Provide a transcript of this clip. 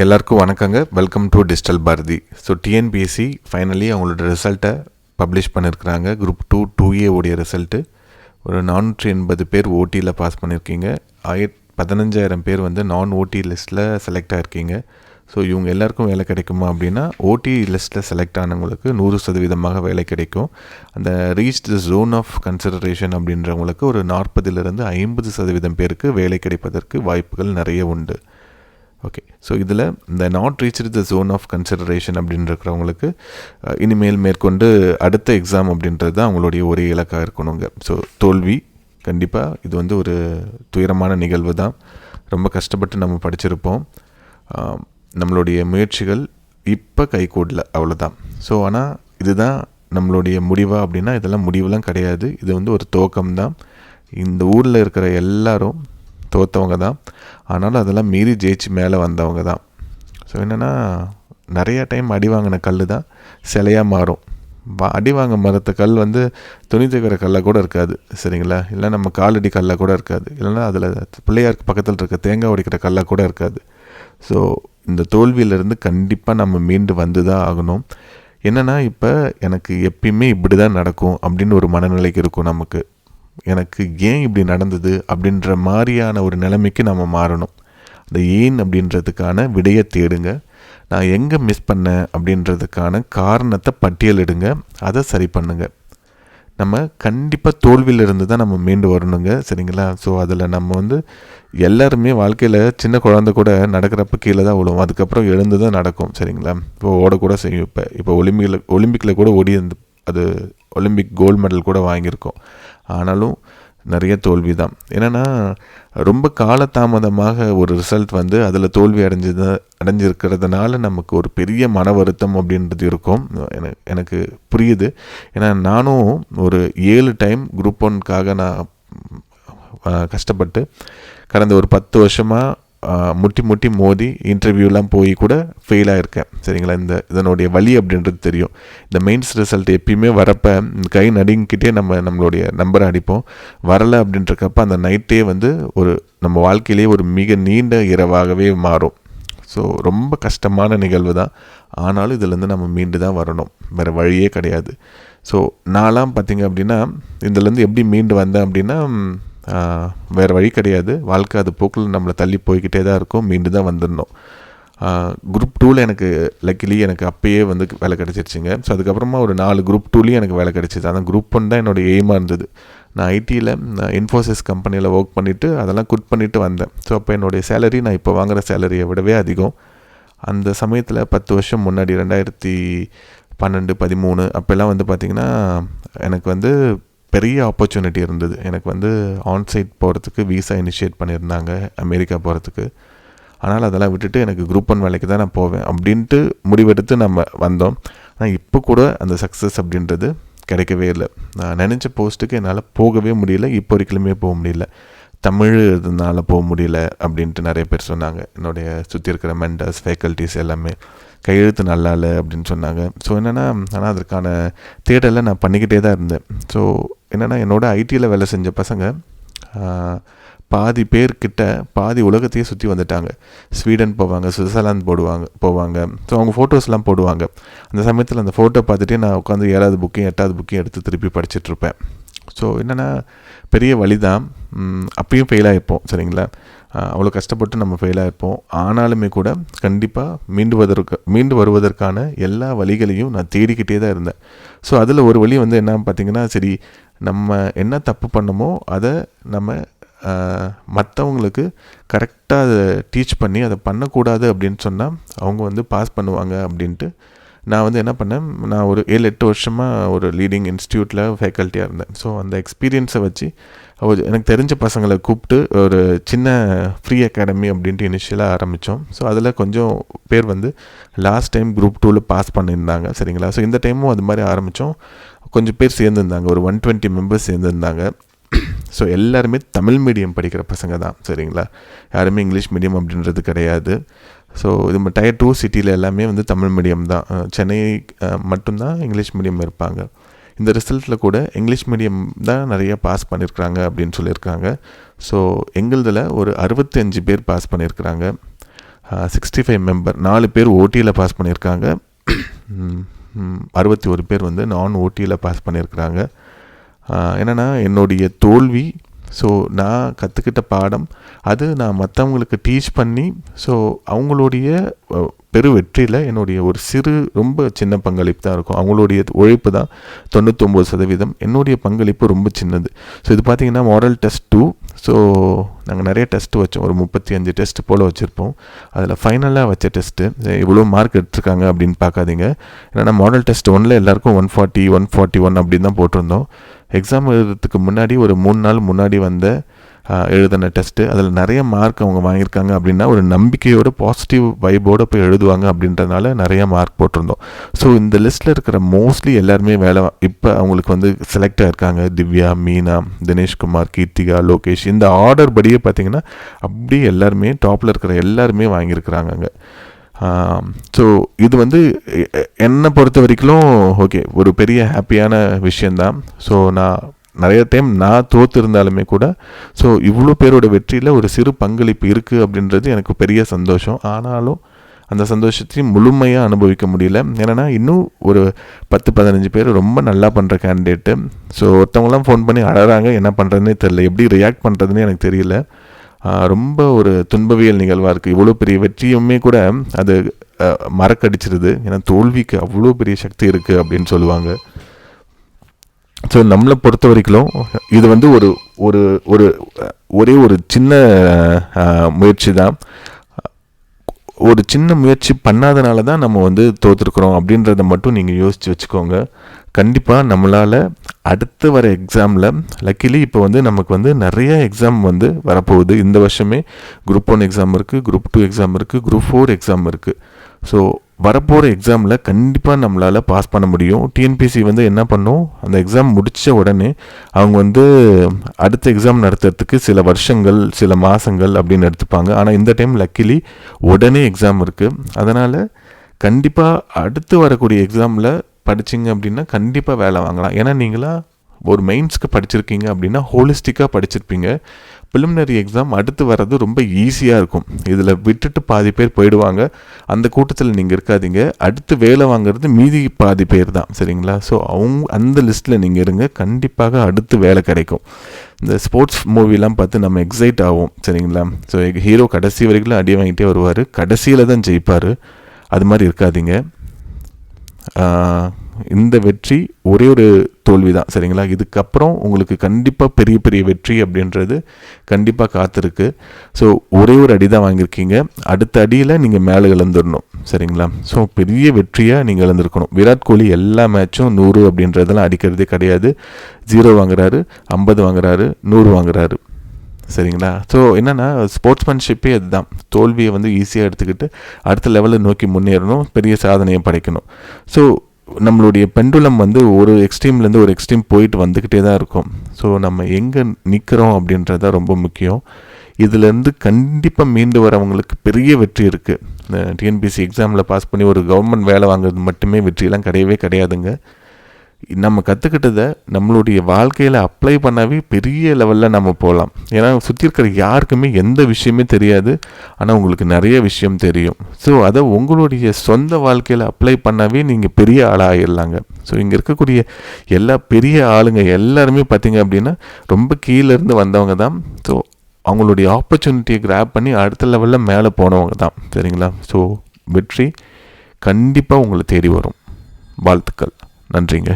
எல்லாருக்கும் வணக்கங்க. Welcome to digital Bharathi so TNPSC finally அவங்களோட ரிசல்ட்டை பப்ளிஷ் பண்ணியிருக்கிறாங்க குரூப் டூ டூ ஏ உடைய ரிசல்ட்டு ஒரு நானூற்றி எண்பது பேர் ஓட்டியில் பாஸ் பண்ணியிருக்கீங்க ஆயிர பதினஞ்சாயிரம் பேர் வந்து நான் ஓடி லிஸ்ட்டில் செலக்ட் ஆகிருக்கீங்க ஸோ இவங்க எல்லாருக்கும் வேலை கிடைக்குமா அப்படின்னா ஓடி லிஸ்ட்டில் செலக்ட் ஆனவங்களுக்கு நூறு சதவீதமாக வேலை கிடைக்கும். அந்த reach the zone of consideration அப்படின்றவங்களுக்கு ஒரு நாற்பதுலேருந்து ஐம்பது சதவீதம் பேருக்கு வேலை கிடைப்பதற்கு வாய்ப்புகள் நிறைய உண்டு. ஓகே ஸோ இதில் இந்த not reach the zone of consideration அப்படின்னு இருக்கிறவங்களுக்கு இனிமேல் மேற்கொண்டு அடுத்த எக்ஸாம் அப்படின்றது தான் அவங்களுடைய ஒரே இலக்காக இருக்கணுங்க. ஸோ தோல்வி கண்டிப்பாக இது வந்து ஒரு துயரமான நிகழ்வு தான். ரொம்ப கஷ்டப்பட்டு நம்ம படிச்சிருப்போம். நம்மளுடைய முயற்சிகள் இப்போ கைகூடல அவ்வளோதான் ஸோ ஆனால் இதுதான் நம்மளுடைய முடிவா அப்படின்னா இதெல்லாம் முடிவுலாம் கிடையாது. இது வந்து ஒரு துவக்கம் தான் இந்த ஊரில் இருக்கிற எல்லாரும் தோற்றவங்க தான். ஆனாலும் அதெல்லாம் மீறி ஜெயிச்சு மேலே வந்தவங்க தான். ஸோ என்னென்னா நிறைய டைம் அடி வாங்கின கல் தான் சிலையாக மாறும். அடி வாங்க மரத்த கல் வந்து துணி தைக்கிற கல்லாக கூட இருக்காது. சரிங்களா? இல்லை நம்ம காலடி கல்லாக கூட இருக்காது. இல்லைன்னா அதில் பிள்ளையாருக்கு பக்கத்தில் இருக்க தேங்காய் உடைக்கிற கல்லாக கூட இருக்காது. ஸோ இந்த தோல்வியிலேருந்து கண்டிப்பாக நம்ம மீண்டு வந்து தான் ஆகணும். என்னென்னா இப்போ எனக்கு எப்பயுமே இப்படி தான் நடக்கும் அப்படின்னு ஒரு மனநிலைக்கு இருக்கும் நமக்கு. எனக்கு ஏன் இப்படி நடந்தது அப்படின்ற மாதிரியான ஒரு நிலைமைக்கு நம்ம மாறணும். அந்த ஏன் அப்படின்றதுக்கான விடையை தேடுங்க. நான் எங்கே மிஸ் பண்ணேன் அப்படின்றதுக்கான காரணத்தை பட்டியலிடுங்க. அதை சரி பண்ணுங்க. நம்ம கண்டிப்பாக தோல்வியிலிருந்து தான் நம்ம மீண்டு வரணுங்க. சரிங்களா? ஸோ அதில் நம்ம வந்து எல்லாருமே வாழ்க்கையில் சின்ன குழந்தை கூட நடக்கிறப்ப கீழே தான் விழுவோம். அதுக்கப்புறம் எழுந்து தான் நடக்கும். சரிங்களா? இப்போ ஓடக்கூட செய்யும். இப்போ இப்போ ஒலிம்பிக்கில் ஒலிம்பிக்கில் கூட ஓடி அது ஒலிம்பிக் கோல்டு மெடல் கூட வாங்கியிருக்கோம். ஆனாலும் நிறைய தோல்வி தான் என்னென்னா ரொம்ப காலதாமதமாக ஒரு ரிசல்ட் வந்து அதில் தோல்வி அடைஞ்சது அடைஞ்சிருக்கிறதுனால நமக்கு ஒரு பெரிய மன வருத்தம் அப்படின்றது இருக்கும். எனக்கு எனக்கு புரியுது. ஏன்னா நானும் ஒரு ஏழு டைம் குரூப் ஒன்க்காக நான் கஷ்டப்பட்டு கடந்த ஒரு பத்து வருஷமாக முட்டி முட்டி மோதி இன்டர்வியூலாம் போய் கூட ஃபெயில் ஆகிருக்கேன் சரிங்களா? இந்த இதனுடைய வழி அப்படின்றது தெரியும். இந்த மெயின்ஸ் ரிசல்ட் எப்பயுமே வரப்போ இந்த கை நடுங்கிக்கிட்டே நம்ம நம்மளுடைய நம்பரை அடிப்போம். வரலை அப்படின்றக்கப்ப அந்த நைட்டே வந்து ஒரு நம்ம வாழ்க்கையிலேயே ஒரு மிக நீண்ட இரவாகவே மாறும். ஸோ ரொம்ப கஷ்டமான நிகழ்வு தான். ஆனாலும் இதுலேருந்து நம்ம மீண்டு தான் வரணும். வேறு வழியே கிடையாது. ஸோ நான்லாம் பார்த்தீங்க அப்படின்னா இதுலேருந்து எப்படி மீண்டு வந்தேன் அப்படின்னா வேறு வழி கிடையாது. வாழ்க்கை அது போக்கில் நம்மளை தள்ளி போய்கிட்டே தான் இருக்கும். மீண்டு தான் வந்துடணும். குரூப் டூவில் எனக்கு லக்கிலி எனக்கு அப்பயே வந்து வேலை கிடச்சிருச்சுங்க. ஸோ அதுக்கப்புறமா ஒரு நாலு குரூப் டூலேயும் எனக்கு வேலை கிடச்சிது. ஆனால் குரூப் ஒன் தான் என்னோடய எய்மாக இருந்தது. நான் ஐடியில் நான் இன்ஃபோசிஸ் கம்பெனியில் ஒர்க் பண்ணிவிட்டு அதெல்லாம் குட் பண்ணிவிட்டு வந்தேன். ஸோ அப்போ என்னுடைய சேலரி நான் இப்போ வாங்குகிற சேலரியை விடவே அதிகம். அந்த சமயத்தில் பத்து வருஷம் முன்னாடி ரெண்டாயிரத்தி பன்னெண்டு பதிமூணு அப்போல்லாம் வந்து பார்த்திங்கன்னா எனக்கு வந்து பெரிய ஆப்பர்ச்சுனிட்டி இருந்தது. எனக்கு வந்து ஆன்சைட் போகிறதுக்கு விசா இனிஷியேட் பண்ணியிருந்தாங்க அமெரிக்கா போகிறதுக்கு ஆனால் அதெல்லாம் விட்டுட்டு எனக்கு குரூப் ஒன் வேலைக்கு தான் நான் போவேன் அப்படின்ட்டு முடிவெடுத்து நம்ம வந்தோம். ஆனால் இப்போ கூட அந்த சக்ஸஸ் அப்படின்றது கிடைக்கவே இல்லை. நான் நினச்ச போஸ்ட்டுக்கு என்னால் போகவே முடியல. இப்போ வரைக்குமே போக முடியல. தமிழ் இதனால போக முடியல அப்படின்ட்டு நிறைய பேர் சொன்னாங்க. என்னுடைய சுற்றி இருக்கிற மெண்டர்ஸ் ஃபேக்கல்ட்டிஸ் எல்லாமே கையெழுத்து நல்லா இல்லை அப்படின்னு சொன்னாங்க. ஸோ என்னென்னா ஆனால் அதற்கான தேடலை நான் பண்ணிக்கிட்டே தான் இருந்தேன். ஸோ என்னென்னா என்னோட ஐடியில் வேலை செஞ்ச பசங்க பாதி பேர்கிட்ட பாதி உலகத்தையே சுற்றி வந்துட்டாங்க. ஸ்வீடன் போவாங்க சுவிட்சர்லாந்து போடுவாங்க போவாங்க. ஸோ அவங்க ஃபோட்டோஸ்லாம் போடுவாங்க. அந்த சமயத்தில் அந்த ஃபோட்டோ பார்த்துட்டே நான் உட்காந்து ஏழாவது புக்கையும் எட்டாவது புக்கையும் எடுத்து திருப்பி படிச்சுட்ருப்பேன் ஸோ என்னென்னா பெரிய வழி தான் அப்பயும் ஃபெயில் ஆகிருப்போம் சரிங்களா? அவ்வளோ கஷ்டப்பட்டு நம்ம ஃபெயிலாக இருப்போம் ஆனாலுமே கூட கண்டிப்பாக மீண்டு வருவதற்கு மீண்டு வருவதற்கான எல்லா வழிகளையும் நான் தேடிக்கிட்டே தான் இருந்தேன். ஸோ அதில் ஒரு வழி வந்து என்ன பார்த்தீங்கன்னா சரி நம்ம என்ன தப்பு பண்ணமோ அதை நம்ம மற்றவங்களுக்கு கரெக்டாக அதை டீச் பண்ணி அதை பண்ணக்கூடாது அப்படின்னு சொன்னால் அவங்க வந்து பாஸ் பண்ணுவாங்க அப்படின்ட்டு நான் வந்து என்ன பண்ணேன் நான் ஒரு ஏழு எட்டு வருஷமாக ஒரு லீடிங் இன்ஸ்டியூட்டில் ஃபேக்கல்ட்டியாக இருந்தேன். ஸோ அந்த எக்ஸ்பீரியன்ஸை வச்சு ஒரு எனக்கு தெரிஞ்ச பசங்களை கூப்பிட்டு ஒரு சின்ன ஃப்ரீ அகாடமி அப்படின்ட்டு இனிஷியலாக ஆரம்பித்தோம் ஸோ அதில் கொஞ்சம் பேர் வந்து லாஸ்ட் டைம் குரூப் டூவில் பாஸ் பண்ணியிருந்தாங்க. சரிங்களா? ஸோ இந்த டைமும் அது மாதிரி ஆரம்பித்தோம் கொஞ்சம் பேர் சேர்ந்துருந்தாங்க. ஒரு ஒன் டுவெண்ட்டி மெம்பர்ஸ் சேர்ந்துருந்தாங்க. ஸோ எல்லாருமே தமிழ் மீடியம் படிக்கிற பசங்க தான். சரிங்களா? யாருமே இங்கிலீஷ் மீடியம் அப்படின்றது கிடையாது. ஸோ இது டயர் டூ சிட்டியில் எல்லாமே வந்து தமிழ் மீடியம் தான். சென்னை மட்டும்தான் இங்கிலீஷ் மீடியம் இருப்பாங்க. இந்த ரிசல்ட்டில் கூட இங்கிலீஷ் மீடியம் தான் நிறைய பாஸ் பண்ணியிருக்கிறாங்க அப்படின்னு சொல்லியிருக்காங்க. ஸோ எங்களுதில் ஒரு அறுபத்தஞ்சு பேர் பாஸ் பண்ணியிருக்கிறாங்க சிக்ஸ்டி ஃபைவ் மெம்பர் நாலு பேர் ஓட்டியில் பாஸ் பண்ணியிருக்காங்க அறுபத்தி ஒரு பேர் வந்து நான் ஓட்டியில் பாஸ் பண்ணியிருக்கிறாங்க என்னென்னா என்னுடைய தோல்வி ஸோ நான் கற்றுக்கிட்ட பாடம் அது நான் மற்றவங்களுக்கு டீச் பண்ணி ஸோ அவங்களுடைய பெரு வெற்றியில் என்னுடைய ஒரு சிறு ரொம்ப சின்ன பங்களிப்பு தான் இருக்கும். அவங்களுடைய உழைப்பு தான் தொண்ணூத்தொம்பது சதவீதம். என்னுடைய பங்களிப்பு ரொம்ப சின்னது. ஸோ இது பார்த்தீங்கன்னா மாடல் டெஸ்ட் டூ ஸோ நாங்கள் நிறைய டெஸ்ட் வச்சோம். ஒரு முப்பத்தி அஞ்சு டெஸ்ட் போல் வச்சுருப்போம். அதில் ஃபைனலாக வச்ச டெஸ்ட்டு இவ்வளோ மார்க் எடுத்திருக்காங்க அப்படின்னு பார்க்காதீங்க. ஏன்னா மாடல் டெஸ்ட் ஒன்ல எல்லாருக்கும் one forty one forty one அப்படின்னு தான் போட்டிருந்தோம். எக்ஸாம் எழுதுறதுக்கு முன்னாடி ஒரு மூணு நாள் முன்னாடி வந்த எழுதின டெஸ்ட்டு அதில் நிறைய மார்க் அவங்க வாங்கியிருக்காங்க அப்படின்னா ஒரு நம்பிக்கையோட பாசிட்டிவ் வைபோடு போய் எழுதுவாங்க அப்படின்றதுனால நிறைய மார்க் போட்டிருந்தோம். ஸோ இந்த லிஸ்ட்டில் இருக்கிற மோஸ்ட்லி எல்லாருமே வேலை இப்போ அவங்களுக்கு வந்து செலக்ட் ஆகிருக்காங்க திவ்யா மீனா தினேஷ்குமார் கீர்த்திகா லோகேஷ். இந்த ஆர்டர் படியே பார்த்தீங்கன்னா அப்படியே எல்லாருமே டாப்பில் இருக்கிற எல்லாருமே வாங்கியிருக்கிறாங்க அங்கே. ஸோ இது வந்து என்னை பொறுத்த வரைக்கும் ஓகே ஒரு பெரிய ஹாப்பியான விஷயந்தான் ஸோ நான் நிறைய டைம் நான் தோற்று இருந்தாலுமே கூட ஸோ இவ்வளோ பேரோட வெற்றியில் ஒரு சிறு பங்களிப்பு இருக்குது அப்படின்றது எனக்கு பெரிய சந்தோஷம். ஆனாலும் அந்த சந்தோஷத்தையும் முழுமையாக அனுபவிக்க முடியல. ஏன்னா இன்னும் ஒரு பத்து பதினஞ்சு பேர் ரொம்ப நல்லா பண்ணுற கேண்டிடேட்டு ஸோ ஒருத்தவங்களாம் ஃபோன் பண்ணி அழகிறாங்க என்ன பண்ணுறதுனே தெரில எப்படி ரியாக்ட் பண்ணுறதுனே எனக்கு தெரியல. ரொம்ப ஒரு துன்பவியல் நிகழ்வாக இருக்குது இவ்வளோ பெரிய வெற்றியுமே கூட அது மறக்கடிச்சிருது. ஏன்னா தோல்விக்கு அவ்வளோ பெரிய சக்தி இருக்குது அப்படின்னு சொல்லுவாங்க. ஸோ நம்மளை பொறுத்த வரைக்கும் இது வந்து ஒரு ஒரு ஒரு ஒரே ஒரு சின்ன முயற்சி தான் ஒரு சின்ன முயற்சி பண்ணாதனால தான் நம்ம வந்து தோற்றுருக்குறோம் அப்படின்றத மட்டும் நீங்கள் யோசித்து வச்சுக்கோங்க. கண்டிப்பாக நம்மளால் அடுத்து வர எக்ஸாமில் லக்கிலி இப்போ வந்து நமக்கு வந்து நிறைய எக்ஸாம் வந்து வரப்போகுது. இந்த வருஷமே குரூப் ஒன் எக்ஸாம் இருக்குது குரூப் டூ எக்ஸாம் இருக்குது குரூப் ஃபோர் எக்ஸாம் இருக்குது ஸோ வரப்போகிற எக்ஸாமில் கண்டிப்பாக நம்மளால் பாஸ் பண்ண முடியும். டிஎன்பிசி வந்து என்ன பண்ணும்? அந்த எக்ஸாம் முடித்த உடனே அவங்க வந்து அடுத்த எக்ஸாம் நடத்துறதுக்கு சில வருஷங்கள் சில மாதங்கள் அப்படின்னு எடுத்துப்பாங்க. ஆனால் இந்த டைம் லக்கிலி உடனே எக்ஸாம் இருக்குது அதனால் கண்டிப்பாக அடுத்து வரக்கூடிய எக்ஸாமில் படிச்சிங்க அப்படின்னா கண்டிப்பாக வேலை வாங்கலாம். ஏன்னா நீங்களாக ஒரு மெயின்ஸ்க்கு படிச்சிருக்கீங்க அப்படின்னா ஹோலிஸ்டிக்காக படிச்சிருப்பீங்க. ப்ரிலிமினரி எக்ஸாம் அடுத்து வர்றது ரொம்ப ஈஸியாக இருக்கும். இதில் விட்டுட்டு பாதி பேர் போயிடுவாங்க. அந்த கூட்டத்தில் நீங்கள் இருக்காதீங்க. அடுத்து வேலை வாங்குறது மீதி பாதி பேர் தான். சரிங்களா? ஸோ அவங்க அந்த லிஸ்ட்டில் நீங்கள் இருங்க. கண்டிப்பாக அடுத்து வேலை கிடைக்கும். இந்த ஸ்போர்ட்ஸ் மூவிலாம் பார்த்து நம்ம எக்ஸைட் ஆகும் சரிங்களா? ஸோ ஹீரோ கடைசி வரைக்கும் அடி வாங்கிட்டே வருவார். கடைசியில் தான் ஜெயிப்பார். அது மாதிரி இருக்காதீங்க. இந்த வெற்றி ஒரே ஒரு தோல்வி தான் சரிங்களா? இதுக்கப்புறம் உங்களுக்கு கண்டிப்பாக பெரிய பெரிய வெற்றி அப்படின்றது கண்டிப்பாக காத்திருக்கு. ஸோ ஒரே ஒரு அடி தான் வாங்கியிருக்கீங்க. அடுத்த அடியில் நீங்கள் மேலே இழந்துடணும் சரிங்களா? ஸோ பெரிய வெற்றியாக நீங்கள் இழந்திருக்கணும். விராட் கோலி எல்லா மேட்சும் நூறு அப்படின்றதெல்லாம் அடிக்கிறதே கிடையாது. ஜீரோ வாங்குறாரு ஐம்பது வாங்குறாரு நூறு வாங்குறாரு. சரிங்களா? ஸோ என்னென்னா ஸ்போர்ட்ஸ்மேன்ஷிப்பே அதுதான் தோல்வியை வந்து ஈஸியாக எடுத்துக்கிட்டு அடுத்த லெவலில் நோக்கி முன்னேறணும் பெரிய சாதனையை படைக்கணும். ஸோ நம்மளுடைய பெண்டுலம் வந்து ஒரு எக்ஸ்ட்ரீம்லேருந்து ஒரு எக்ஸ்ட்ரீம் போயிட்டு வந்துக்கிட்டே தான் இருக்கும். ஸோ நம்ம எங்கே நிற்கிறோம் அப்படின்றது தான் ரொம்ப முக்கியம். இதுலேருந்து கண்டிப்பாக மீண்டு வரவங்களுக்கு பெரிய வெற்றி இருக்குது டிஎன்பிசி எக்ஸாமில் பாஸ் பண்ணி ஒரு கவர்மெண்ட் வேலை வாங்குறது மட்டுமே வெற்றியெல்லாம் கிடையவே கிடையாதுங்க. நம்ம கற்றுக்கிட்டதை நம்மளுடைய வாழ்க்கையில் அப்ளை பண்ணாவே பெரிய லெவலில் நம்ம போகலாம் ஏன்னா சுற்றி இருக்கிற யாருக்குமே எந்த விஷயமே தெரியாது. ஆனால் உங்களுக்கு நிறைய விஷயம் தெரியும். ஸோ அதை உங்களுடைய சொந்த வாழ்க்கையில் அப்ளை பண்ணாவே நீங்கள் பெரிய ஆளாகிடலாங்க ஸோ இங்கே இருக்கக்கூடிய எல்லா பெரிய ஆளுங்க எல்லாருமே பார்த்தீங்க அப்படின்னா ரொம்ப கீழேருந்து வந்தவங்க தான். ஸோ அவங்களுடைய ஆப்பர்ச்சுனிட்டியை கிராப் பண்ணி அடுத்த லெவலில் மேலே போனவங்க தான். சரிங்களா? ஸோ வெற்றி கண்டிப்பாக உங்களை தேடி வரும். வாழ்த்துக்கள். நன்றிங்க.